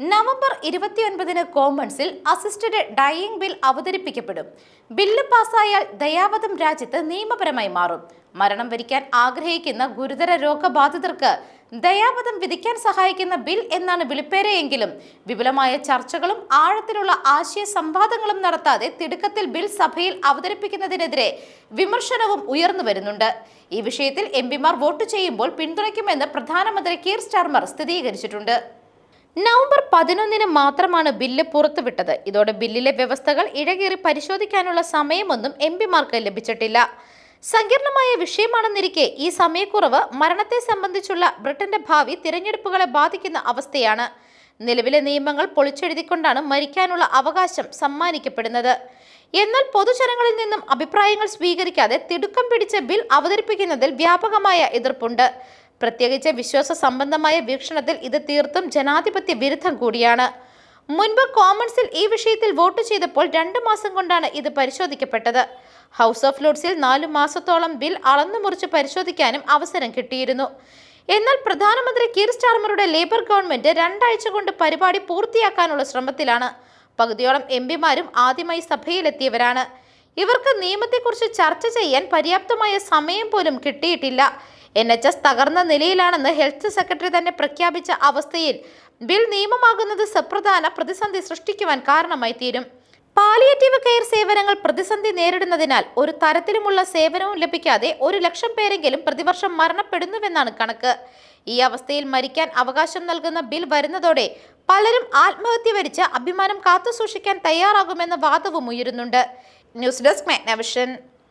November ഇരുപത്തിയൊൻപതിന് കോമൺസിൽ assisted dying bill അവതരിപ്പിക്കപ്പെടും. ബില്ല് പാസ്സായാൽ ദയാവധം രാജ്യത്ത് നിയമപരമായി മാറും. മരണം വരിക്കാൻ ആഗ്രഹിക്കുന്ന ഗുരുതര രോഗബാധിതർക്ക് ദയാവധം വിധിക്കാൻ സഹായിക്കുന്ന ബിൽ എന്നാണ് വിളിപ്പേരെയെങ്കിലും വിപുലമായ ചർച്ചകളും ആഴത്തിലുള്ള ആശയ സംവാദങ്ങളും നടത്താതെ തിടുക്കത്തിൽ ബിൽ സഭയിൽ അവതരിപ്പിക്കുന്നതിനെതിരെ വിമർശനവും ഉയർന്നു വരുന്നുണ്ട്. ഈ വിഷയത്തിൽ എം വോട്ട് ചെയ്യുമ്പോൾ പിന്തുണയ്ക്കുമെന്ന് പ്രധാനമന്ത്രി കീർ സ്റ്റാർമർ സ്ഥിരീകരിച്ചിട്ടുണ്ട്. നവംബർ പതിനൊന്നിന് മാത്രമാണ് ബില്ല് പുറത്തുവിട്ടത്. ഇതോടെ ബില്ലിലെ വ്യവസ്ഥകൾ ഇഴകേറി പരിശോധിക്കാനുള്ള സമയമൊന്നും എം പിമാർക്ക് ലഭിച്ചിട്ടില്ല. സങ്കീർണമായ വിഷയമാണെന്നിരിക്കെ ഈ സമയക്കുറവ് മരണത്തെ സംബന്ധിച്ചുള്ള ബ്രിട്ടന്റെ ഭാവി തിരഞ്ഞെടുപ്പുകളെ ബാധിക്കുന്ന അവസ്ഥയാണ്. നിലവിലെ നിയമങ്ങൾ പൊളിച്ചെഴുതിക്കൊണ്ടാണ് മരിക്കാനുള്ള അവകാശം സമ്മാനിക്കപ്പെടുന്നത്. എന്നാൽ പൊതുജനങ്ങളിൽ നിന്നും അഭിപ്രായങ്ങൾ സ്വീകരിക്കാതെ തിടുക്കം പിടിച്ച ബിൽ അവതരിപ്പിക്കുന്നതിൽ വ്യാപകമായ എതിർപ്പുണ്ട്. പ്രത്യേകിച്ച് വിശ്വാസ സംബന്ധമായ വീക്ഷണത്തിൽ ഇത് തീർത്തും ജനാധിപത്യ വിരുദ്ധം കൂടിയാണ്. മുൻപ് കോമൺസിൽ ഈ വിഷയത്തിൽ വോട്ട് ചെയ്തപ്പോൾ രണ്ട് മാസം കൊണ്ടാണ് ഇത് പരിശോധിക്കപ്പെട്ടത്. ഹൗസ് ഓഫ് ലോഡ്സിൽ നാലു മാസത്തോളം ബിൽ അളന്നു മുറിച്ച് പരിശോധിക്കാനും അവസരം കിട്ടിയിരുന്നു. എന്നാൽ പ്രധാനമന്ത്രി കീർ സ്റ്റാർമറുടെ ലേബർ ഗവൺമെന്റ് രണ്ടാഴ്ച കൊണ്ട് പരിപാടി പൂർത്തിയാക്കാനുള്ള ശ്രമത്തിലാണ്. പകുതിയോളം എം പിമാരും ആദ്യമായി സഭയിലെത്തിയവരാണ്. ഇവർക്ക് നിയമത്തെക്കുറിച്ച് ചർച്ച ചെയ്യാൻ പര്യാപ്തമായ സമയം പോലും കിട്ടിയിട്ടില്ല. എൻ എച്ച് എസ് തകർന്ന നിലയിലാണെന്ന് ഹെൽത്ത് സെക്രട്ടറി തന്നെ പ്രഖ്യാപിച്ച അവസ്ഥയിൽ ബിൽ നിയമമാകുന്നത് സുപ്രധാന പ്രതിസന്ധി സൃഷ്ടിക്കുവാൻ കാരണമായി തീരും. പാലിയേറ്റീവ് കെയർ സേവനങ്ങൾ പ്രതിസന്ധി നേരിടുന്നതിനാൽ ഒരു തരത്തിലുമുള്ള സേവനവും ലഭിക്കാതെ ഒരു ലക്ഷം പേരെങ്കിലും പ്രതിവർഷം മരണപ്പെടുന്നുവെന്നാണ് കണക്ക്. ഈ അവസ്ഥയിൽ മരിക്കാൻ അവകാശം നൽകുന്ന ബിൽ വരുന്നതോടെ പലരും ആത്മഹത്യ വരിച്ച് അഭിമാനം കാത്തുസൂക്ഷിക്കാൻ തയ്യാറാകുമെന്ന വാദവും ഉയരുന്നുണ്ട്. News desk Magnavision.